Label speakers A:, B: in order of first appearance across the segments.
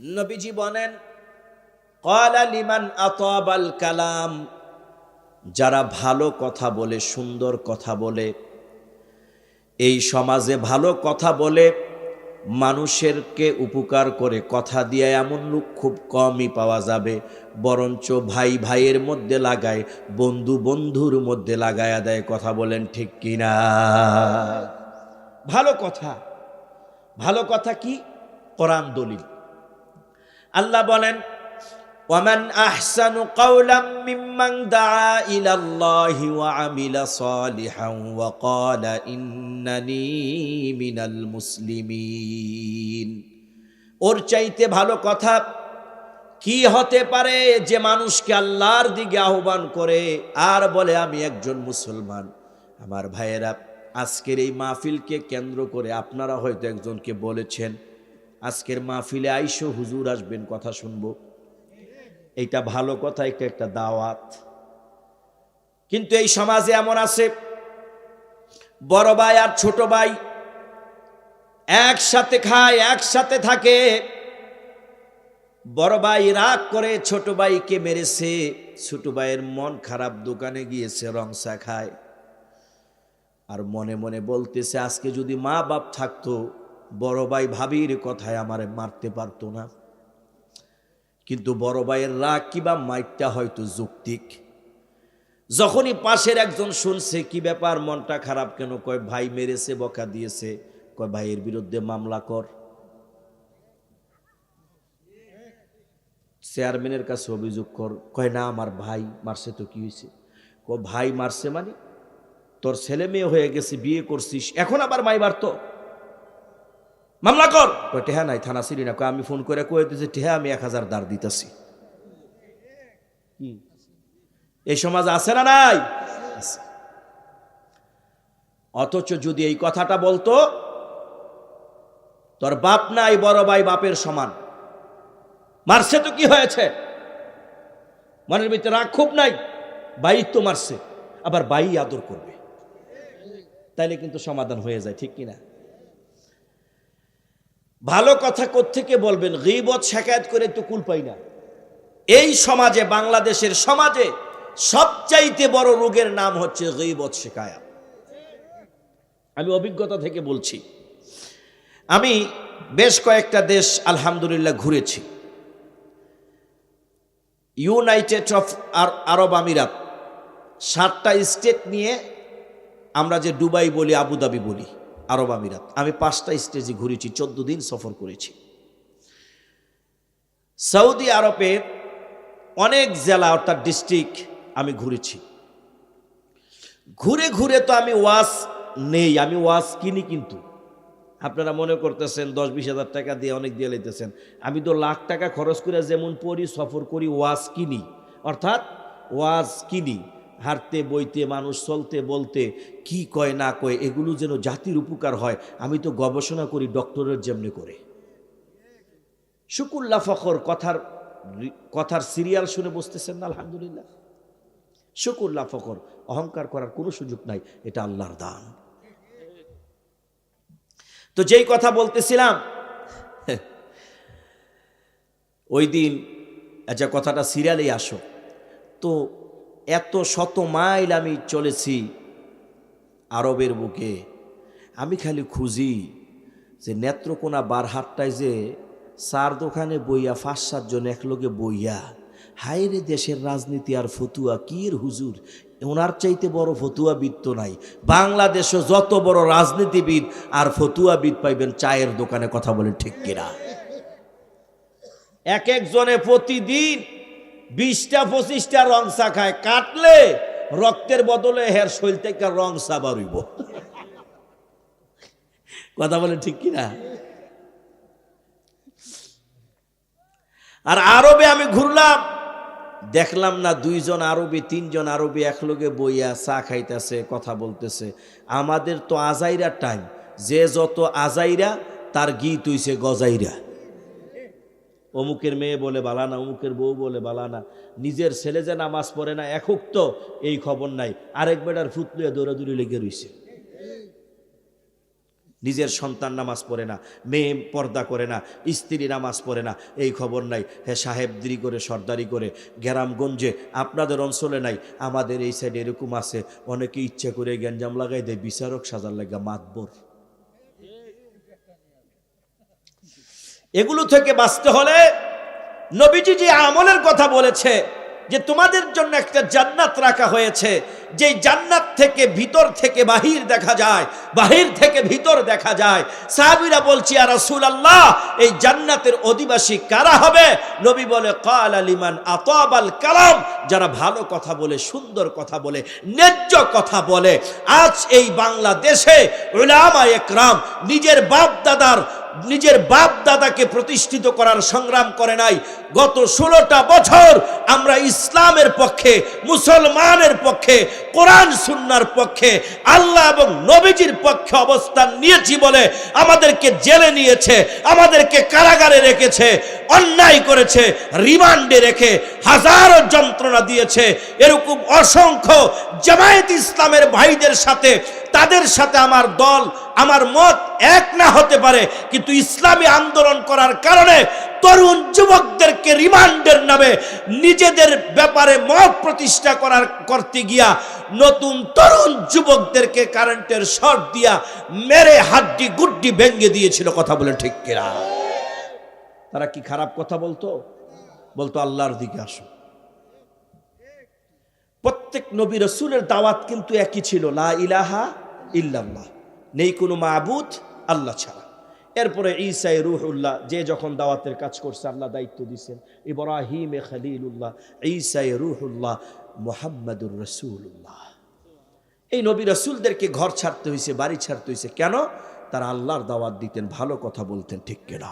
A: নবীজি বলেন, কলা লিমান আতাবাল কালাম। যারা ভালো কথা বলে, সুন্দর কথা বলে, এই সমাজে ভালো কথা বলে, মানুষেরকে উপকার করে, কথা দিয়ে এমন লোক খুব কমই পাওয়া যাবে। বরঞ্চ ভাই ভাইয়ের মধ্যে লাগায়, বন্ধু বন্ধুর মধ্যে লাগায়া দেয় কথা বলেন, ঠিক কিনা ভালো কথা। ভালো কথা কি? কোরআন দলিল। আল্লাহ বলেন, ওয়ামান আহসানু দাআ ইলা আল্লাহি ওয়া আমিলা সালিহান ওয়া ক্বালা ইন্নানি মিনাল মুসলিমিন। ওর চাইতে ভালো কথা, কি হতে পারে যে মানুষকে আল্লাহর দিকে আহ্বান করে, আর বলে, আমি একজন মুসলমান। আমার ভাইয়েরা, আজকের এই মাহফিলকে কেন্দ্র করে আপনারা হয়তো একজনকে বলেছেন আজকের মাহফিলে আইসো, হুজুর আসবেন, কথা শুনব। এইটা ভালো কথা, এটা একটা দাওয়াত। কিন্তু এই সমাজে এমন আছে, বড় ভাই আর ছোট ভাই একসাথে খায়, একসাথে থাকে। বড় ভাই রাগ করে, ছোট ভাইকে মেরেছে। ছোট ভাইয়ের মন খারাপ, দোকানে গিয়েছে রংসা খায়। আর মনে মনে বলতেছে, আজকে যদি মা বাপ থাকতো বড় ভাই ভাবির কথায় আমারে মারতে পারতো না। কিন্তু বড় ভাইয়ের রাগ কিবা মাইটটা হয়তো যৌক্তিক। যখনই পাশের একজন শুনছে, কি ব্যাপার? মনটা খারাপ কেন? কয়, ভাই মেরেছে, বকা দিয়েছে। কয়, ভাইয়ের বিরুদ্ধে মামলা কর। চেয়ারম্যানের কাছে অভিযোগ কর, কয়, না, আমার ভাই মারছে তো কি হয়েছে? ক ভাই মারছে মানে? তোর ছেলে মেয়ে হয়ে গেছে, বিয়ে করছিস, এখন আবার মাই মারতো মামলা কর। কয় টেহা নাই থানা সিরি না। কয় আমি ফোন করে কয়ে দিয়েছি টেহা আমি এক হাজার দাঁড় দিতেছি। এই সমাজ আছে না নাই? অথচ যদি এই কথাটা বলতো তোর বাপ নাই বড় ভাই বাপের সমান। মারছে তো কি হয়েছে? মনের ভিতরে রাগ খুব নাই? বাই তো মারছে আবার বাই আদর করবে। তাইলে কিন্তু সমাধান হয়ে যায় ঠিক কিনা? ভালো কথা কোত্থেকে বলবেন? গিবত শেখায়ত করে তো কুল পাই না। এই সমাজে, বাংলাদেশের সমাজে সবচাইতে বড় রোগের নাম হচ্ছে গিবত শেখায়াত আমি অভিজ্ঞতা থেকে বলছি, আমি বেশ কয়েকটা দেশ, আলহামদুলিল্লাহ, ঘুরেছি। ইউনাইটেড অফ আরব আমিরাত, সাতটা স্টেট নিয়ে আমরা যে দুবাই বলি, আবুধাবি বলি। আরব আমিরাত। আমি পাঁচটা স্টেজে ঘুরেছি, চোদ্দ দিন সফর করেছি। সৌদি আরবের অনেক জেলা অর্থাৎ ডিস্ট্রিক্ট আমি ঘুরেছি। ঘুরে ঘুরে তো আমি ওয়াজ নেই, আমি ওয়াজ কিনি কিন্তু। আপনারা মনে করতেছেন দশ বিশ হাজার টাকা দিয়ে অনেক দিয়ে লইতেছেন। আমি তো লাখ টাকা খরচ করে যেমন পড়ি, সফর করি, ওয়াজ কিনি। অর্থাৎ ওয়াজ কিনি। হাঁটতে, বইতে, মানুষ চলতে, বলতে, কি কয়, না কয়, এগুলো যেন জাতির উপকার হয়, আমি তো গবেষণা করি ডক্টরের যেমনি করে। শুকুল্লা ফখর কথার কথার সিরিয়াল শুনে বসতেছেন না, আলহামদুলিল্লাহ। শুকুল্লা ফখর, অহংকার করার কোনো সুযোগ নাই, এটা আল্লাহর দান। তো যেই কথা বলতেছিলাম, ওই দিন আচ্ছা কথাটা সিরিয়ালেই আসো। তো এত শত মাইল আমি চলেছি আরবের বুকে। আমি খালি খুঁজি যে নেত্রকোনা বারহাটটায় যে চার দোকানে বইয়া পাঁচ সাতজন একলগে বইয়া হাইরে দেশের রাজনীতি আর ফতুয়া কির হুজুর? ওনার চাইতে বড় ফতুয়াবিদ তো নাই। বাংলাদেশে যত বড় রাজনীতিবিদ আর ফতুয়াবিদ পাইবেন, চায়ের দোকানে কথা বলে ঠিক কিনা? এক একজনে প্রতিদিন বিশটা, পঁচিশটা রং চা খায়। কাটলে রক্তের বদলে হের শৈল থেকে রং চা বাড়িব। কথা বলে ঠিক কিনা আর আরবে আমি ঘুরলাম, দেখলাম না দুইজন আরবি, তিনজন আরবি একলগে বইয়া চা খাইতেছে, কথা বলতেছে। আমাদের তো আজাইরা টাইম যে যত আজাইরা, তার গীত হইছে গজাইরা। অমুকের মেয়ে বলে বালানা অমুকের বউ বলে বালানা নিজের ছেলে যে নামাজ পড়ে না, একক তো এই খবর নাই। আরেক বেটার ফুতলুয়ে দৌড়াদৌড়ি লেগে রইছে। নিজের সন্তান নামাজ পড়ে না, মেয়ে পর্দা করে না, স্ত্রী নামাজ পড়ে না, এই খবর নাই। হ্যাঁ সাহেবদিরি করে, সর্দারি করে, গ্রামগঞ্জে, আপনাদের অঞ্চলে নাই, আমাদের এই সাইডে এরকম আছে। অনেকে ইচ্ছা করে গ্যাঞ্জাম লাগাই দেয়, বিচারক সাজার লাগা মাতবর। এগুলো থেকে বাঁচতে হলে নবীজি যে আমলের কথা বলেছে, যে তোমাদের জন্য একটা জান্নাত রাখা হয়েছে যে জান্নাত থেকে ভিতর থেকে বাহির দেখা যায়, বাহির থেকে ভিতর দেখা যায়। সাহাবিরা বলছি আর রাসূল আল্লাহ এই জান্নাতের অধিবাসী কারা হবে? নবী বলে কাল আলিমান আতাবাল কালাম। যারা ভালো কথা বলে, সুন্দর কথা বলে, ন্যায্য কথা বলে। আজ এই বাংলাদেশে উলামা একরাম নিজের বাপ দাদার নিজের বাপ দাদাকে প্রতিষ্ঠিত করার সংগ্রাম করে নাই। গত ষোলোটা বছর আমরা ইসলামের পক্ষে, মুসলমানের পক্ষে কোরআন সুন্নার পক্ষে আল্লাহ এবং নবীজির পক্ষে অবস্থান নিয়েছি বলে আমাদেরকে জেলে নিয়েছে, আমাদেরকে কারাগারে রেখেছে, অন্যায় করেছে, রিমান্ডে রেখে হাজারো যন্ত্রণা দিয়েছে। এরকম অসংখ্য জামায়াত ইসলামের ভাইদের সাথে, তাদের সাথে আমার দল, আমার মত এক না হতে পারে, কিন্তু ইসলামী আন্দোলন করার কারণে তরুণ যুবকদেরকে রিমান্ডের নামে নিজেদের ব্যাপারে মত প্রতিষ্ঠা করার করতে গিয়া নতুন তরুণ যুবকদেরকে কারেন্টের শর্ট দিয়া মেরে হাড্ডি গুড্ডি ভেঙ্গে দিয়েছিল, কথা বলে ঠিক কেরা তারা কি খারাপ কথা বলতো? বলতো, আল্লাহর দিকে আসো। প্রত্যেক নবী রসুলের দাওয়াত কিন্তু একই ছিল, লা ইলাহা ইল্লাল্লাহ। নেই কোনো মাবুদ, আল্লাহ ছাড়া। এরপরে ঈসাই রুহুল্লাহ, যে যখন দাওয়াতের কাজ করছে, আল্লাহ দায়িত্ব দিচ্ছেন ইব্রাহিম এ খালিলুল্লাহ ঈসাই রুহুল্লাহ, মোহাম্মদুর রসুল্লাহ এই নবী রসুলদেরকে ঘর ছাড়তে হয়েছে বাড়ি ছাড়তে হয়েছে কেন? তারা আল্লাহর দাওয়াত দিতেন, ভালো কথা বলতেন, ঠিক কিনা?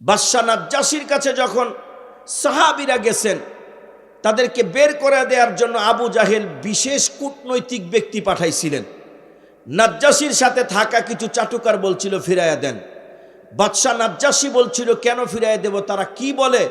A: বাদশাহ নাজ্জাসির কাছে যখন সাহাবিরা গেছেন, তাদেরকে বের করে দেওয়ার জন্য আবু জাহেল বিশেষ কূটনৈতিক ব্যক্তি পাঠাইছিলেন। নাজ্জাসির সাথে থাকা কিছু চাটুকার বলছিল, ফিরাইয়া দেন। বাদশাহ নাজ্জাসি বলছিল, কেন ফিরাইয়া দেব? তারা কি বলে?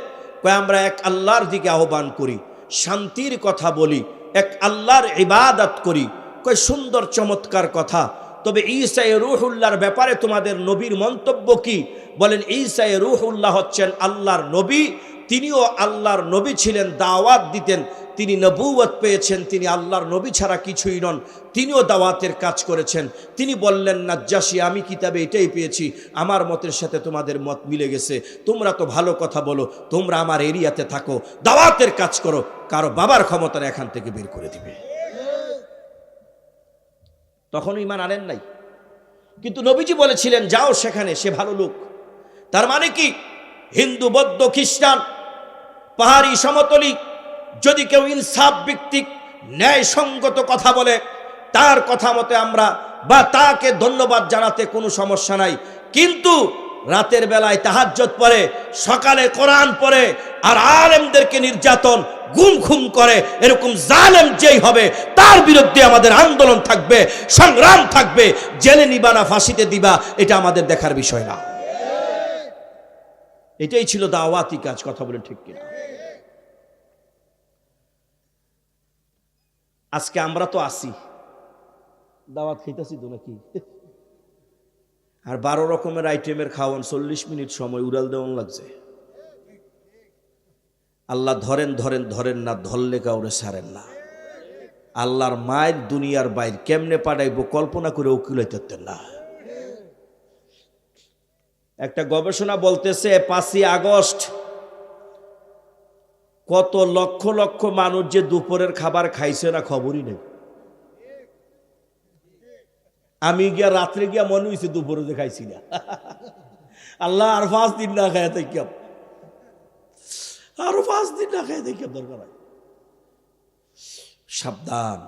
A: কয়, আমরা এক আল্লাহর দিকে আহ্বান করি, শান্তির কথা বলি, এক আল্লাহর ইবাদত করি। কয়, সুন্দর, চমৎকার কথা। তবে ঈসাই রুহুল্লাহর ব্যাপারে তোমাদের নবীর মন্তব্য কি? বলেন ঈসাই রুহুল্লাহ হচ্ছেন আল্লাহর নবী তিনিও আল্লাহর নবী ছিলেন, দাওয়াত দিতেন। তিনি নবুয়ত পেয়েছেন, তিনি আল্লাহর নবী ছাড়া কিছুই নন। তিনিও দাওয়াতের কাজ করেছেন। তিনি বললেন, নাজ্জাসি, আমি কিতাবে এটাই পেয়েছি। আমার মতের সাথে তোমাদের মত মিলে গেছে। তোমরা তো ভালো কথা বলো, তোমরা আমার এরিয়াতে থাকো। দাওয়াতের কাজ করো। কারও বাবার ক্ষমতা এখান থেকে বের করে দিবে। তখন ইমান আনেন নাই। কিন্তু নবীজি বলেছিলেন, যাও সেখানে, সে ভালো লোক। তার মানে কি? হিন্দু, বৌদ্ধ, খ্রিস্টান পাহাড়ি সমতলী, যদি কেউ ইনসাফ ভিত্তিক ন্যায়সঙ্গত কথা বলে, তার কথা মতে আমরা বা তাকে ধন্যবাদ জানাতে কোনো সমস্যা নাই। কিন্তু রাতের বেলায় তাহাজ্জত পরে সকালে কোরআন পরে আর আলেমদেরকে নির্যাতন, গুম খুম করে, এরকম জালেম যেই হবে, তার বিরুদ্ধে আমাদের আন্দোলন থাকবে, সংগ্রাম থাকবে, জেলে নিবা না, ফাঁসিতে দিবা, এটা আমাদের দেখার বিষয় না। এটাই ছিল দাওয়াতি কাজ কথা বলে ঠিক কিনা? আজকে আমরা তো আসি। দাওয়াত খাইতেছি তো নাকি? আর বারো রকমের আইটেমের খাওয়ান চল্লিশ মিনিট সময় উড়াল দেওয়ান লাগছে। আল্লাহ ধরেন ধরেন ধরেন না ধরলে কাউরে সারেন না। আল্লাহর মায়ের দুনিয়ার বাইর কেমনে পাঠাইবো কল্পনা করে উকিলাইতেন না। একটা গবেষণা বলতেছে পাঁচই আগস্ট কত লক্ষ লক্ষ মানুষ যে দুপুরের খাবার খাইছে না খবরই নেই। আমি গিয়া রাত্রে গিয়া মনে হয়েছে দুপুরে যে খাইছি না। আল্লাহ আর পাঁচ দিন না খাই দেখি আরও পাঁচ দিন না খাই দেখি দরকার। সাবধান।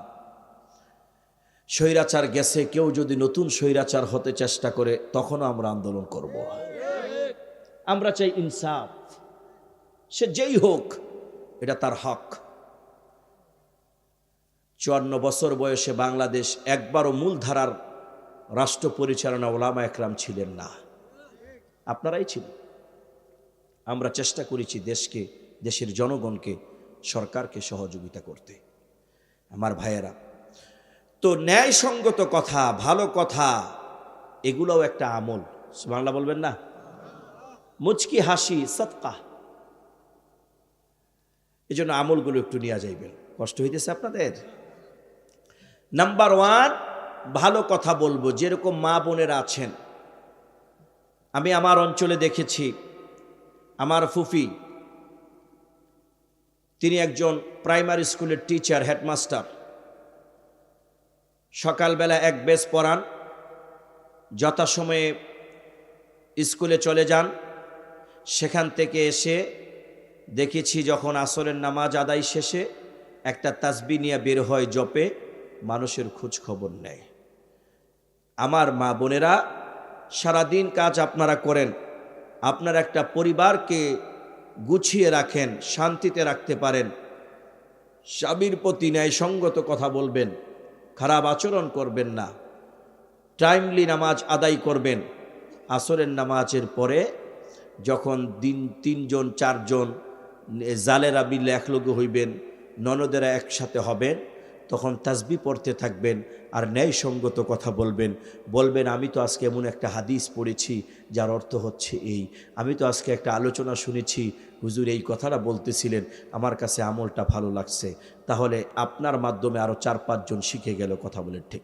A: স্বৈরাচার গেছে, কেউ যদি নতুন স্বৈরাচার হতে চেষ্টা করে, তখনও আমরা আন্দোলন করব। আমরা চাই ইনসাফ। সে যেই হোক, এটা তার হক। চুয়ান্ন বছর বয়সে বাংলাদেশ একবারও মূলধারার রাষ্ট্র পরিচালনা ওলামা একরাম ছিলেন না। আপনারাই ছিলেন। আমরা চেষ্টা করেছি দেশকে, দেশের জনগণকে, সরকারকে সহযোগিতা করতে। আমার ভাইয়েরা তো ন্যায়সঙ্গত কথা, ভালো কথা, এগুলোও একটা আমল। বাংলা বলবেন না? মুচকি হাসি সৎকা এই জন্য আমলগুলো একটু নেওয়া যাইবেন। কষ্ট হইতেছে আপনাদের? নাম্বার ওয়ান ভালো কথা বলব, যেরকম মা বোনেরা আছেন। আমি আমার অঞ্চলে দেখেছি, আমার ফুফি, তিনি একজন প্রাইমারি স্কুলের টিচার হেডমাস্টার সকালবেলা এক বেশ পড়ান। যথাসময়ে স্কুলে চলে যান। সেখান থেকে এসে দেখেছি যখন আসরের নামাজ আদায় শেষে একটা তাসবি নিয়ে বের হয় জপে, মানুষের খোঁজ খবর নেয়। আমার মা বোনেরা, সারাদিন কাজ আপনারা করেন। আপনার একটা পরিবারকে গুছিয়ে রাখেন, শান্তিতে রাখতে পারেন। স্বামীর প্রতি ন্যায়সঙ্গত কথা বলবেন। খারাপ আচরণ করবেন না। টাইমলি নামাজ আদায় করবেন। আসরের নামাজের পরে যখন দিন তিনজন, চারজন জালেরা মিলে একলগে হইবেন, ননদেরা একসাথে হবেন তখন তাজবি পড়তে থাকবেন আর ন্যায়সঙ্গত কথা বলবেন। বলবেন, আমি তো আজকে এমন একটা হাদিস পড়েছি যার অর্থ হচ্ছে এই। আমি তো আজকে একটা আলোচনা শুনেছি। হুজুর এই কথাটা বলতেছিলেন। আমার কাছে আমলটা ভালো লাগছে। তাহলে আপনার মাধ্যমে আরও চার পাঁচজন শিখে গেল কথা বলে ঠিক